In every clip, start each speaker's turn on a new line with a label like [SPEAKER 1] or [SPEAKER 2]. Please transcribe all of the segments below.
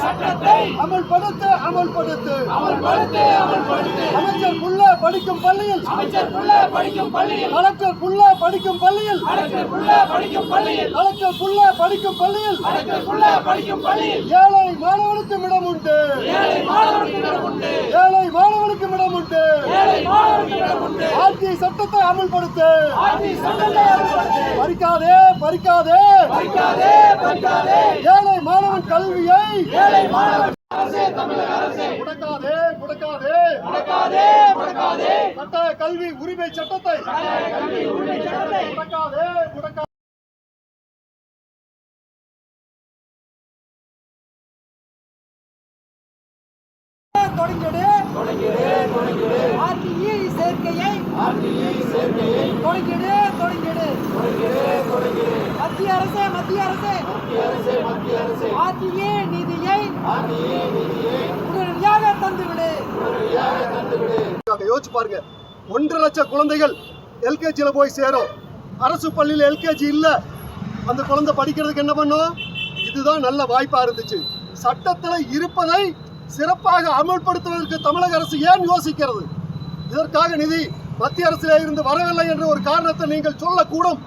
[SPEAKER 1] சட்டத்தை
[SPEAKER 2] அமல்படுத்து அமல்படுத்து.
[SPEAKER 1] அமல்படுத்து அமல்படுத்து.
[SPEAKER 2] அமைச்சர் புள்ள படிக்கும் பள்ளியில்.
[SPEAKER 1] அமைச்சர் புள்ள படிக்கும் பள்ளியில்.
[SPEAKER 2] கலெக்டர் புள்ள படிக்கும் பள்ளியில்.
[SPEAKER 1] கலெக்டர் புள்ள படிக்கும் பள்ளியில்.
[SPEAKER 2] கலெக்டர் புள்ள படிக்கும் பள்ளியில்.
[SPEAKER 1] கலெக்டர் புள்ள படிக்கும் பள்ளியில்.
[SPEAKER 2] ஏழை மாணவனுக்கும் இடம் உண்டு.
[SPEAKER 1] ஏழை மாணவருக்கு இடம் உண்டு.
[SPEAKER 2] ஏழை மாணவனுக்கும் இடம் உண்டு.
[SPEAKER 1] ஏழை ஆர்டி சட்டத்தை அமல்படுத்து.
[SPEAKER 2] பறிக்காதே பறிக்காதே. ஏழை மாணவன் கல்வியை முடக்காதே முடக்காதே. கட்டாய கல்வி உரிமை சட்டத்தை. முடக்காதே முடக்காதே
[SPEAKER 3] தொடங்கிடு. சேர்க்கையை தொடங்கிடு தொடங்கிடு. மத்திய அரசே மத்திய அரசே. ஆர்டிஇ நிதியை உடனடியாக தந்துவிடு.
[SPEAKER 2] யோசிச்சு பாருங்க. ஒன்றரை லட்சம் குழந்தைகள் எல்கேஜியில் போய் சேரும். அரசு பள்ளியில் எல்கேஜி இல்லை. அந்த குழந்தை படிக்கிறதுக்கு என்ன பண்ணும்? இதுதான் நல்ல வாய்ப்பா இருந்துச்சு. சட்டத்தில் இருப்பதை சிறப்பாக அமல்படுத்துவதற்கு தமிழக அரசு ஏன் யோசிக்கிறது? இதற்காக நிதி மத்திய அரசிலே இருந்து வரவில்லை என்ற ஒரு காரணத்தை நீங்கள் சொல்லக்கூடும்.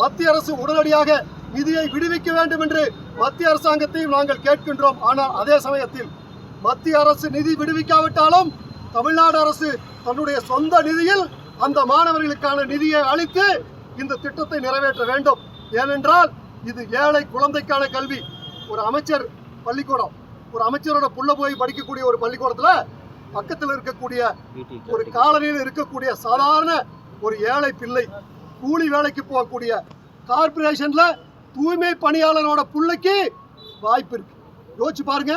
[SPEAKER 2] மத்திய அரசு உடனடியாக நிதியை விடுவிக்க வேண்டும் என்று மத்திய அரசாங்கத்தையும் நாங்கள் கேட்கின்றோம். ஆனால் அதே சமயத்தில் மத்திய அரசு நிதி விடுவிக்காவிட்டாலும் தமிழ்நாடு அரசு தன்னுடைய சொந்த நிதியில் அந்த மாணவர்களுக்கான நிதியை அளித்து இந்த திட்டத்தை நிறைவேற்ற வேண்டும். ஏனென்றால் இது ஏழை குழந்தைக்கான கல்வி. ஒரு அமைச்சர் பள்ளிக்கூடம். ஒரு அமைச்சரோட புள்ள போய் படிக்கக்கூடிய ஒரு பள்ளிக்கூடத்தில் பக்கத்தில் இருக்கக்கூடிய ஒரு காலனியில் இருக்கக்கூடிய சாதாரண ஒரு ஏழை பிள்ளை கூலி வேலைக்கு போகக்கூடிய கார்ப்பரேஷன்ல தூய்மை பணியாளரோட பிள்ளைக்கு வாய்ப்பு இருக்கு. யோசிச்சு பாருங்க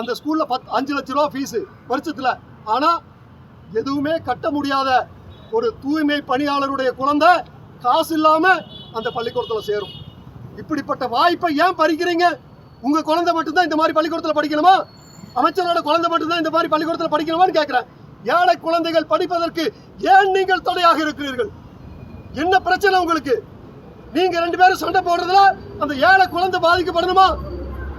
[SPEAKER 2] அந்த ஸ்கூல்ல பத் அஞ்சு லட்ச ரூபா ஃபீஸு வருஷத்துல. ஆனா எதுவுமே கட்ட முடியாத ஒரு தூய்மை பணியாளருடைய குழந்தை காசு இல்லாம அந்த பள்ளிக்கூடத்துல சேரும். இப்படிப்பட்ட வாய்ப்பை ஏன் பறிக்கிறீங்க? உங்க குழந்தை மட்டும்தான் இந்த மாதிரி பள்ளிக்கூடத்துல படிக்கணுமா? அமைச்சரோட குழந்தை மட்டும்தான் இந்த மாதிரி பள்ளிக்கூடத்தில் படிக்கணுமான்னு கேட்குறேன் ஏழை குழந்தைகள் படிப்பதற்கு ஏன் நீங்கள் தடையாக இருக்கிறீர்கள்? என்ன பிரச்சனை உங்களுக்கு? நீங்க ரெண்டு பேரும் சண்டை போடுறதுல அந்த ஏழை குழந்தை பாதிக்கப்படணுமா?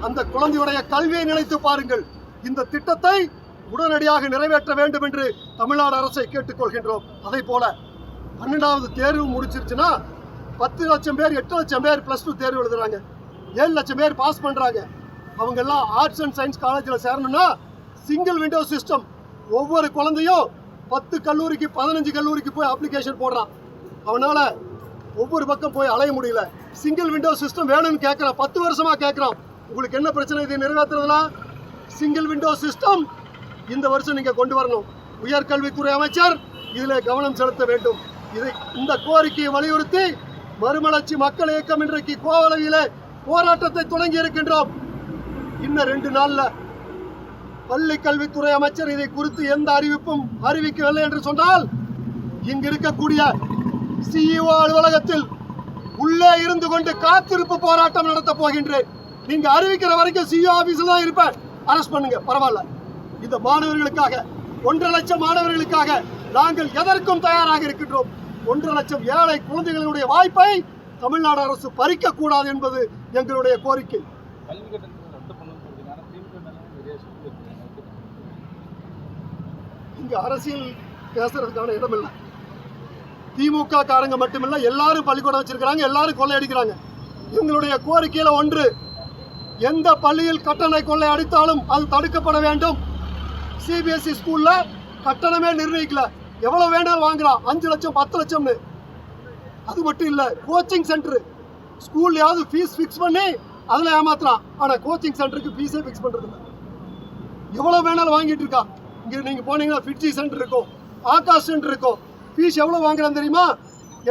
[SPEAKER 2] அந்த குழந்தையுடைய கல்வியை நினைத்து பாருங்கள். இந்த திட்டத்தை உடனடியாக நிறைவேற்ற வேண்டும் என்று தமிழ்நாடு அரசை கேட்டுக்கொள்கின்றோம் அதே போல பன்னெண்டாவது தேர்வு முடிச்சிருச்சுன்னா பத்து லட்சம் பேர் எட்டு லட்சம் பேர் ப்ளஸ் டூ தேர்வு எழுதுறாங்க. ஏழு லட்சம் பேர் பாஸ் பண்றாங்க. அவங்க எல்லாம் ஆர்ட்ஸ் அண்ட் சயின்ஸ் காலேஜில் சேரணும்னா சிங்கிள் விண்டோ சிஸ்டம் ஒவ்வொரு குழந்தையும் பத்து கல்லூரிக்கு பதினஞ்சு கல்லூரிக்கு போய் அப்ளிகேஷன் போடுறான். அவனால் ஒவ்வொரு பக்கம் போய் அலைய முடியல. சிங்கிள் விண்டோ சிஸ்டம் வேணும்னு கேட்குறான் பத்து வருஷமாக கேட்குறான் உங்களுக்கு என்ன பிரச்சனை? இதை நிறைவேற்றுறதுனா சிங்கிள் விண்டோ சிஸ்டம் இந்த வருஷம் நீங்கள் கொண்டு வரணும். உயர்கல்வித்துறை அமைச்சர் இதில் கவனம் செலுத்த வேண்டும். இதை இந்த கோரிக்கையை வலியுறுத்தி மறுமலர்ச்சி மக்கள் இயக்கம் இன்றைக்கு கோவலவியில போராட்டத்தை தொடங்கி இருக்கின்றோம். இன்னும் ரெண்டு நாள்ல பள்ளி கல்வித்துறை அமைச்சர் இதை குறித்து எந்த அறிவிப்பும் அறிவிக்கவில்லை என்று சொன்னால் இங்கு இருக்கக்கூடிய சிஇஓ அலுவலகத்தில் உள்ளே இருந்து கொண்டு காத்திருப்பு போராட்டம் நடத்த போகின்றேன். நீங்க அறிவிக்கிற வரைக்கும் சிஇஓ ஆபீஸ்ல தான் இருப்பேன். அரெஸ்ட் பண்ணுங்க பரவாயில்ல. இந்த மாணவர்களுக்காக ஒன்றரை லட்சம் மாணவர்களுக்காக நாங்கள் எதற்கும் தயாராக இருக்கின்றோம். ஒன்றரை லட்சம் ஏழை குழந்தைகளுடைய வாய்ப்பை தமிழ்நாடு அரசு பறிக்க கூடாது என்பது எங்களுடைய கோரிக்கை. இங்கே அரசியல் பேசுறதுக்கான இடம் இல்லை திமுக காரங்க மட்டுமில்ல எல்லாரும் பள்ளிக்கூடம் வச்சிருக்கிறாங்க எல்லாரும் கொள்ளையடிக்கிறாங்க. எங்களுடைய கோரிக்கையில் ஒன்று எந்த பள்ளியில் கட்டண கொள்ளை அடித்தாலும் அது தடுக்கப்பட வேண்டும். சிபிஎஸ்இ ஸ்கூலில் கட்டணமே நிர்ணயிக்கல. எவ்வளோ வேணாலும் வாங்குறான் அஞ்சு லட்சம் பத்து லட்சம்னு. அது மட்டும் இல்லை கோச்சிங் சென்டரு ஸ்கூல்லையாவது ஃபீஸ் ஃபிக்ஸ் பண்ணி அதில் ஏமாத்துறான் ஆனால் கோச்சிங் சென்டருக்கு ஃபீஸே ஃபிக்ஸ் பண்ணுறது எவ்வளோ வேணாலும் வாங்கிட்டு இருக்கா. இங்கே நீங்கள் போனீங்கன்னா ஃபிட்ஜி சென்டர் இருக்கும் ஆகாஷ் சென்டர் இருக்கும். ஃபீஸ் எவ்வளோ வாங்குறான் தெரியுமா?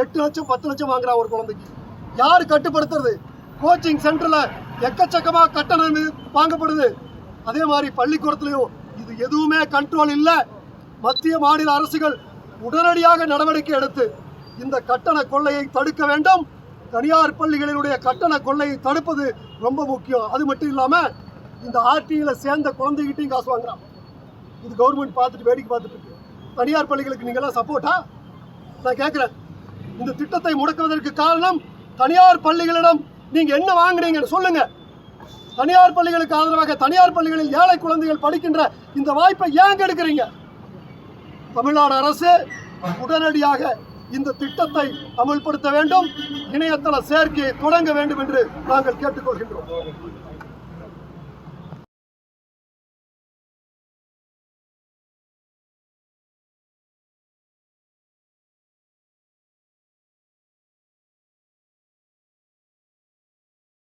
[SPEAKER 2] எட்டு லட்சம் பத்து லட்சம் வாங்குறான் ஒரு குழந்தைக்கு. யார் கட்டுப்படுத்துறது? கோச்சிங் சென்டரில் எக்கச்சக்கமாக கட்டணம் வாங்கப்படுது. அதே மாதிரி பள்ளிக்கூடத்துலையும் இது எதுவுமே கண்ட்ரோல் இல்லை. மத்திய மாநில அரசுகள் உடனடியாக நடவடிக்கை எடுத்து இந்த கட்டண கொள்ளையை தடுக்க வேண்டும். தனியார் பள்ளிகளினுடைய கட்டண கொள்ளையை தடுப்பது ரொம்ப முக்கியம். அது மட்டும் இல்லாமல் இந்த ஆர்டியில் சேர்ந்த குழந்தைகிட்டையும் காசு வாங்குறான். இது கவர்மெண்ட் பார்த்துட்டு வேடிக்கை பார்த்துட்டு இருக்கு. தனியார் பள்ளிகளுக்கு நீங்களாம் சப்போர்ட்டா நான் கேட்குறேன். இந்த திட்டத்தை முடக்குவதற்கு காரணம் தனியார் பள்ளிகளிடம் நீங்க என்ன வாங்குனீங்கன்னு சொல்லுங்க. தனியார் பள்ளிகளுக்கு ஆதரவாக தனியார் பள்ளிகளில் ஏழை குழந்தைகள் படிக்கின்ற இந்த வாய்ப்பை ஏன் கெடுக்கிறீங்க? தமிழ்நாடு அரசு உடனடியாக இந்த திட்டத்தை அமல்படுத்த வேண்டும். இணையதள சேர்க்கையை தொடங்க வேண்டும் என்று நாங்கள் கேட்டுக்கொள்கின்றோம்.